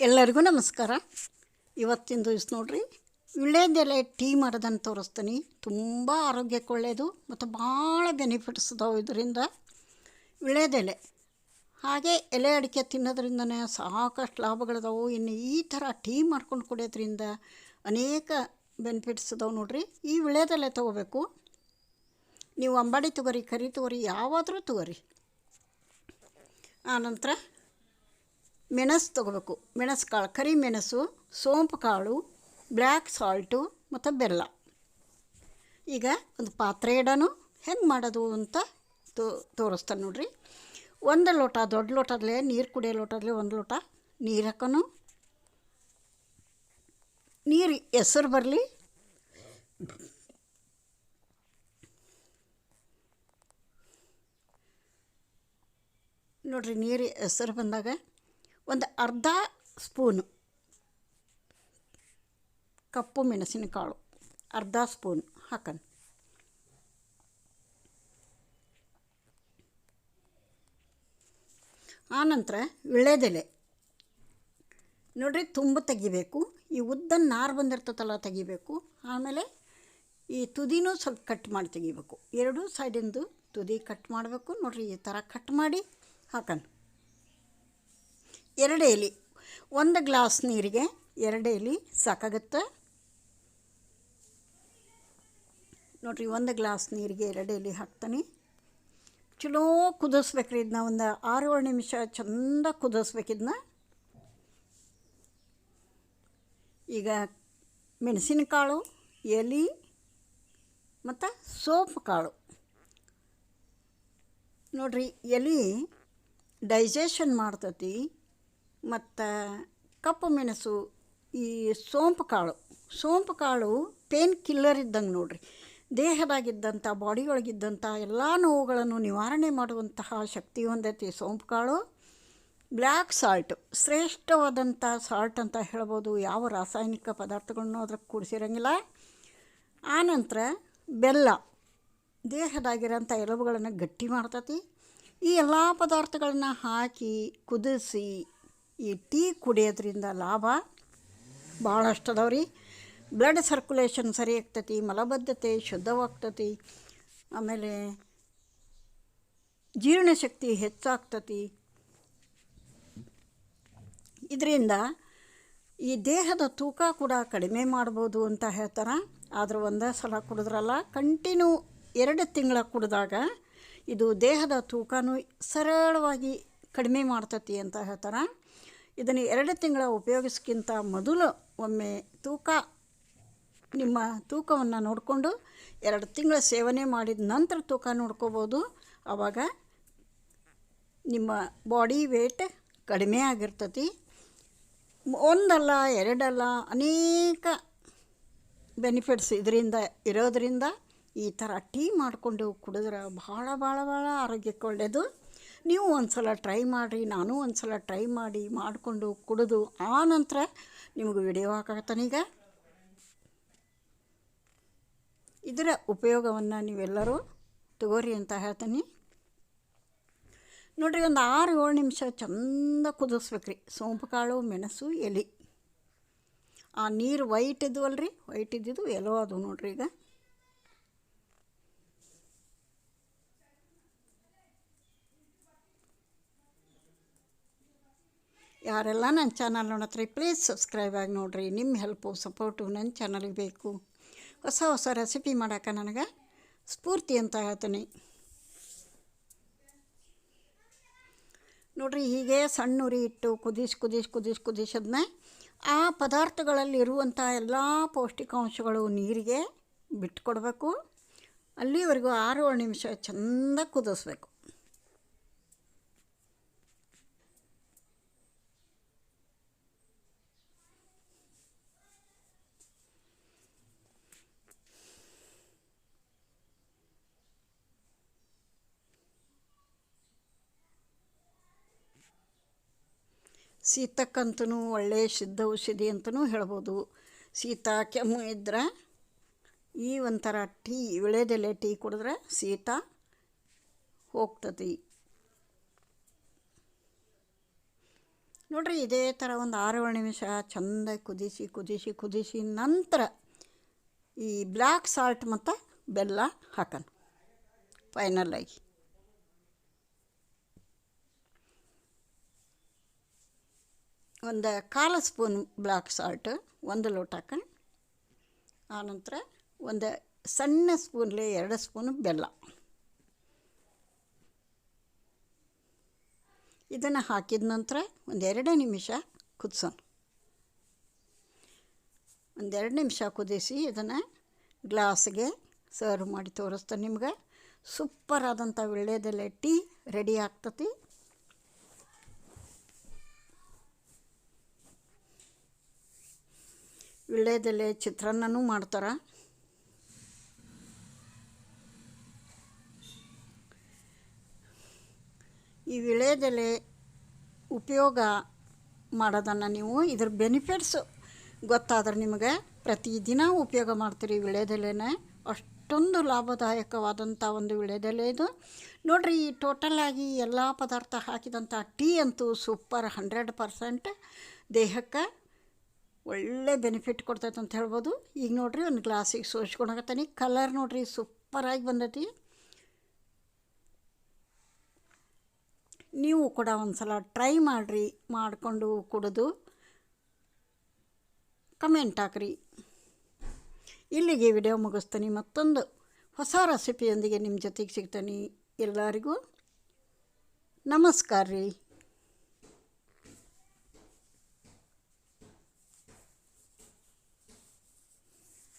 ಎಲ್ಲರಿಗೂ ನಮಸ್ಕಾರ. ಇವತ್ತಿನ ದಿವಸ ನೋಡ್ರಿ ವಿಳೆದೆಲೆ ಟೀ ಮಾಡೋದನ್ನು ತೋರಿಸ್ತೀನಿ. ತುಂಬ ಆರೋಗ್ಯಕ್ಕೆ ಒಳ್ಳೆಯದು ಮತ್ತು ಭಾಳ ಬೆನಿಫಿಟ್ಸ್ ಅದಾವೆ ಇದರಿಂದ. ವಿಳೆದೆಲೆ ಹಾಗೆ ಎಲೆ ಅಡಿಕೆ ತಿನ್ನೋದ್ರಿಂದನೇ ಸಾಕಷ್ಟು ಲಾಭಗಳಿದಾವೆ ಇನ್ನು ಈ ಥರ ಟೀ ಮಾಡ್ಕೊಂಡು ಕುಡಿಯೋದ್ರಿಂದ ಅನೇಕ ಬೆನಿಫಿಟ್ಸ್ ಅದಾವೆ ನೋಡ್ರಿ. ಈ ವಿಳೆದೆಲೆ ತೊಗೋಬೇಕು. ನೀವು ಅಂಬಾಡಿ ತೊಗೋರಿ, ಕರಿ ತೊಗೋರಿ, ಯಾವಾದರೂ ತೊಗೋರಿ. ಆನಂತರ ಮೆಣಸು ತೊಗೋಬೇಕು. ಮೆಣಸು ಕಾಳು, ಕರಿ ಮೆಣಸು, ಸೋಂಪು ಕಾಳು, ಬ್ಲ್ಯಾಕ್ ಸಾಲ್ಟು ಮತ್ತು ಬೆಲ್ಲ. ಈಗ ಒಂದು ಪಾತ್ರೆ ಇಡೋನು, ಹೆಂಗೆ ಮಾಡೋದು ಅಂತ ತೋ, ತೋರಿಸ್ತಾನೆ ನೋಡ್ರಿ. ಒಂದು ಲೋಟ, ದೊಡ್ಡ ಲೋಟದಲ್ಲೇ ನೀರು ಕುಡಿಯೋ ಲೋಟದಲ್ಲೇ ಒಂದು ಲೋಟ ನೀರು ಹಾಕೋನು. ನೀರು ಹೆಸರು ಬರಲಿ. ನೋಡ್ರಿ, ನೀರು ಹೆಸರು ಬಂದಾಗ ಒಂದು ಅರ್ಧ ಸ್ಪೂನು ಕಪ್ಪು ಮೆಣಸಿನಕಾಳು, ಅರ್ಧ ಸ್ಪೂನ್ ಹಾಕನ್. ಆನಂತರ ವಿಳೆದೆಲೆ ನೋಡ್ರಿ, ತುಂಬ ತೆಗಿಬೇಕು. ಈ ಉದ್ದ ನಾರು ಬಂದಿರ್ತದಲ್ಲ ತೆಗಿಬೇಕು. ಆಮೇಲೆ ಈ ತುದಿನೂ ಸ್ವಲ್ಪ ಕಟ್ ಮಾಡಿ ತೆಗಿಬೇಕು. ಎರಡೂ ಸೈಡಿಂದು ತುದಿ ಕಟ್ ಮಾಡಬೇಕು. ನೋಡ್ರಿ, ಈ ಥರ ಕಟ್ ಮಾಡಿ ಹಾಕನ್. ಎರಡು ಎಲೆ. ಒಂದು ಗ್ಲಾಸ್ ನೀರಿಗೆ ಎರಡು ಎಲೆ ಸಾಕಾಗುತ್ತೆ? ನೋಡಿರಿ, ಒಂದು ಗ್ಲಾಸ್ ನೀರಿಗೆ ಎರಡು ಎಲೆ ಹಾಕ್ತಾನೆ. ಚಲೋ ಕುದಿಸ್ಬೇಕ್ರಿ ಇದನ್ನ ಒಂದು ಆರು ಏಳು ನಿಮಿಷ ಚಂದ ಕುದಿಸ್ಬೇಕು ಇದನ್ನ ಈಗ ಮೆಣಸಿನಕಾಳು, ಎಲೆ, ಮತ್ತು ಸೋಂಪು ಕಾಳು ನೋಡ್ರಿ, ಎಲೆ ಡೈಜೆಷನ್ ಮಾಡ್ತತಿ. ಮತ್ತು ಕಪ್ಪು ಮೆಣಸು, ಈ ಸೋಂಪು ಕಾಳು. ಸೋಂಪು ಕಾಳು ಪೇನ್ ಕಿಲ್ಲರ್ ಇದ್ದಂಗೆ ನೋಡ್ರಿ. ದೇಹದಾಗಿದ್ದಂಥ ಬಾಡಿ ಒಳಗಿದ್ದಂಥ ಎಲ್ಲ ನೋವುಗಳನ್ನು ನಿವಾರಣೆ ಮಾಡುವಂತಹ ಶಕ್ತಿ ಹೊಂದೈತಿ ಸೋಂಪು ಕಾಳು. ಬ್ಲ್ಯಾಕ್ ಸಾಲ್ಟ್ ಶ್ರೇಷ್ಠವಾದಂಥ ಸಾಲ್ಟ್ ಅಂತ ಹೇಳ್ಬೋದು. ಯಾವ ರಾಸಾಯನಿಕ ಪದಾರ್ಥಗಳನ್ನು ಅದ್ರಾಗ ಕೂಡಿಸಿರಂಗಿಲ್ಲ. ಆನಂತರ ಬೆಲ್ಲ, ದೇಹದಾಗಿರೋಂಥ ಎಲುಬುಗಳನ್ನು ಗಟ್ಟಿ ಮಾಡ್ತತಿ. ಈ ಎಲ್ಲ ಪದಾರ್ಥಗಳನ್ನ ಹಾಕಿ ಕುದಿಸಿ ಈ ಟೀ ಕುಡಿಯೋದ್ರಿಂದ ಲಾಭ ಭಾಳಷ್ಟು ಅದಾವ ರೀ. ಬ್ಲಡ್ ಸರ್ಕ್ಯುಲೇಷನ್ ಸರಿ ಆಗ್ತತಿ, ಮಲಬದ್ಧತೆ ಶುದ್ಧವಾಗ್ತತಿ, ಆಮೇಲೆ ಜೀರ್ಣಶಕ್ತಿ ಹೆಚ್ಚಾಗ್ತತಿ. ಇದರಿಂದ ಈ ದೇಹದ ತೂಕ ಕೂಡ ಕಡಿಮೆ ಮಾಡ್ಬೋದು ಅಂತ ಹೇಳ್ತಾರೆ. ಆದರೂ ಒಂದೇ ಸಲ ಕುಡಿದ್ರಲ್ಲ, ಕಂಟಿನ್ಯೂ ಎರಡು ತಿಂಗಳ ಕುಡಿದಾಗ ಇದು ದೇಹದ ತೂಕನೂ ಸರಳವಾಗಿ ಕಡಿಮೆ ಮಾಡ್ತತಿ ಅಂತ ಹೇಳ್ತಾರೆ. ಇದನ್ನು ಎರಡು ತಿಂಗಳ ಉಪಯೋಗಿಸ್ಕಿಂತ ಮೊದಲು ಒಮ್ಮೆ ತೂಕ, ನಿಮ್ಮ ತೂಕವನ್ನು ನೋಡಿಕೊಂಡು ಎರಡು ತಿಂಗಳ ಸೇವನೆ ಮಾಡಿದ ನಂತರ ತೂಕ ನೋಡ್ಕೋಬೋದು. ಆವಾಗ ನಿಮ್ಮ ಬಾಡಿ ವೇಟ್ ಕಡಿಮೆ ಆಗಿರ್ತತಿ. ಒಂದಲ್ಲ, ಎರಡಲ್ಲ ಅನೇಕ ಬೆನಿಫಿಟ್ಸ್ ಇದರಿಂದ ಇರೋದರಿಂದ ಈ ಥರ ಟೀ ಮಾಡಿಕೊಂಡು ಕುಡಿದ್ರೆ ಭಾಳ ಭಾಳ ಭಾಳ ಆರೋಗ್ಯಕ್ಕೆ ಒಳ್ಳೆಯದು ನೀವು ಒಂದು ಸಲ ಟ್ರೈ ಮಾಡಿರಿ, ನಾನು ಒಂದು ಸಲ ಟ್ರೈ ಮಾಡಿ, ಮಾಡಿಕೊಂಡು ಕುಡಿದು ಆ ನಂತರ ನಿಮಗೆ ವಿಡಿಯೋ ಈಗ. ಇದರ ಉಪಯೋಗವನ್ನು ನೀವೆಲ್ಲರೂ ತಗೋರಿ ಅಂತ ಹೇಳ್ತೀನಿ. ನೋಡಿರಿ, ಒಂದು ಆರು ಏಳು ನಿಮಿಷ ಚಂದ ಕುದಿಸ್ಬೇಕ್ರಿ. ಸೋಂಪು ಕಾಳು, ಮೆಣಸು, ಎಲೆ. ಆ ನೀರು ವೈಟ್ ಇದ್ವಲ್ರಿ ವೈಟ್ ಇದ್ದಿದ್ದು ಎಲ್ಲೋ ಅದು ನೋಡ್ರಿ ಈಗ. ಯಾರೆಲ್ಲ ನನ್ನ ಚಾನಲ್ ನೋಡತ್ರಿ ಪ್ಲೀಸ್ ಸಬ್ಸ್ಕ್ರೈಬ್ ಆಗಿ ನೋಡಿರಿ. ನಿಮ್ಮ ಹೆಲ್ಪು ಸಪೋರ್ಟು ನನ್ನ ಚಾನಲ್ಗೆ ಬೇಕು. ಹೊಸ ಹೊಸ ರೆಸಿಪಿ ಮಾಡೋಕೆ ನನಗೆ ಸ್ಫೂರ್ತಿ ಅಂತ ಹೇಳ್ತೀನಿ. ನೋಡಿರಿ, ಹೀಗೆ ಸಣ್ಣ ಉರಿ ಇಟ್ಟು ಕುದಿಸಿ ಕುದಿಸ್ ಕುದಿಸಿ ಕುದಿಸೋದನ್ನ ಆ ಪದಾರ್ಥಗಳಲ್ಲಿ ಇರುವಂಥ ಎಲ್ಲ ಪೌಷ್ಟಿಕಾಂಶಗಳು ನೀರಿಗೆ ಬಿಟ್ಕೊಡ್ಬೇಕು. ಅಲ್ಲಿವರೆಗೂ ಆರು ಏಳು ನಿಮಿಷ ಚೆಂದ ಕುದಿಸ್ಬೇಕು. ಶೀತಕ್ಕಂತೂ ಒಳ್ಳೆಯ ಸಿದ್ಧ ಔಷಧಿ ಅಂತಲೂ ಹೇಳ್ಬೋದು. ಶೀತ ಕೆಮ್ಮು ಇದ್ರೆ ಈ ಒಂಥರ ಟೀ, ವಿಳೆದೆಲೆ ಟೀ ಕುಡಿದ್ರೆ ಶೀತ ಹೋಗ್ತತಿ. ನೋಡ್ರಿ, ಇದೇ ಥರ ಒಂದು ಆರು ನಿಮಿಷ ಚೆಂದ ಕುದಿಸಿ ಕುದಿಸಿ ಕುದಿಸಿ ನಂತರ ಈ ಬ್ಲ್ಯಾಕ್ ಸಾಲ್ಟ್ ಮತ್ತು ಬೆಲ್ಲ ಹಾಕೋಣ. ಫೈನಲಾಗಿ ಒಂದು ಕಾಲು ಸ್ಪೂನ್ ಬ್ಲ್ಯಾಕ್ ಸಾಲ್ಟ್, ಒಂದು ಲೋಟಕ್ಕೆ ಆನಂತರ ಒಂದು ಸಣ್ಣ ಸ್ಪೂನ್ಲಿ ಎರಡು ಸ್ಪೂನ್ ಬೆಲ್ಲ. ಇದನ್ನು ಹಾಕಿದ ನಂತರ ಒಂದೆರಡು ನಿಮಿಷ ಕುದಿಸೋಣ. ಒಂದೆರಡು ನಿಮಿಷ ಕುದಿಸಿ ಇದನ್ನು ಗ್ಲಾಸ್ಗೆ ಸರ್ವ್ ಮಾಡಿ ತೋರಿಸ್ತಾನೆ ನಿಮ್ಗೆ. ಸೂಪರ್ ಆದಂಥ ವೀಳ್ಯದೆಲೆ ಟೀ ರೆಡಿ ಆಗ್ತತಿ. ವೀಳ್ಯದೆಲೆ ಚಿತ್ರಾನ್ನನೂ ಮಾಡ್ತಾರೆ. ಈ ವಿಳೆದೆಲೆ ಉಪಯೋಗ ಮಾಡೋದನ್ನು ನೀವು ಇದ್ರ ಬೆನಿಫಿಟ್ಸ್ ಗೊತ್ತಾದ್ರೆ ನಿಮಗೆ ಪ್ರತಿದಿನ ಉಪಯೋಗ ಮಾಡ್ತೀರಿ ವಿಳೆದೆಲೆನೇ. ಅಷ್ಟೊಂದು ಲಾಭದಾಯಕವಾದಂಥ ಒಂದು ವಿಳೆದೆಲೆ ಇದು. ನೋಡಿರಿ, ಈ ಟೋಟಲಾಗಿ ಎಲ್ಲ ಪದಾರ್ಥ ಹಾಕಿದಂಥ ಟೀ ಅಂತೂ ಸೂಪರ್ ಹಂಡ್ರೆಡ್ ಪರ್ಸೆಂಟ್ ದೇಹಕ್ಕೆ ಒಳ್ಳೆ ಬೆನಿಫಿಟ್ ಕೊಡ್ತೈತೆ ಅಂತ ಹೇಳ್ಬೋದು. ಈಗ ನೋಡಿರಿ ಒಂದು ಗ್ಲಾಸಿಗೆ ಸೋಸ್ಕೊಳಕತ್ತೀನಿ ಕಲರ್ ನೋಡಿರಿ ಸೂಪರಾಗಿ ಬಂದೈತಿ. ನೀವು ಕೂಡ ಒಂದು ಸಲ ಟ್ರೈ ಮಾಡಿರಿ, ಮಾಡಿಕೊಂಡು ಕುಡಿದು. ಕಮೆಂಟ್ ಹಾಕ್ರಿ. ಇಲ್ಲಿಗೆ ವಿಡಿಯೋ ಮುಗಿಸ್ತೀನಿ. ಮತ್ತೊಂದು ಹೊಸ ರೆಸಿಪಿಯೊಂದಿಗೆ ನಿಮ್ಮ ಜೊತೆಗೆ ಸಿಗ್ತೀನಿ ಎಲ್ಲರಿಗೂ. ನಮಸ್ಕಾರ ರೀ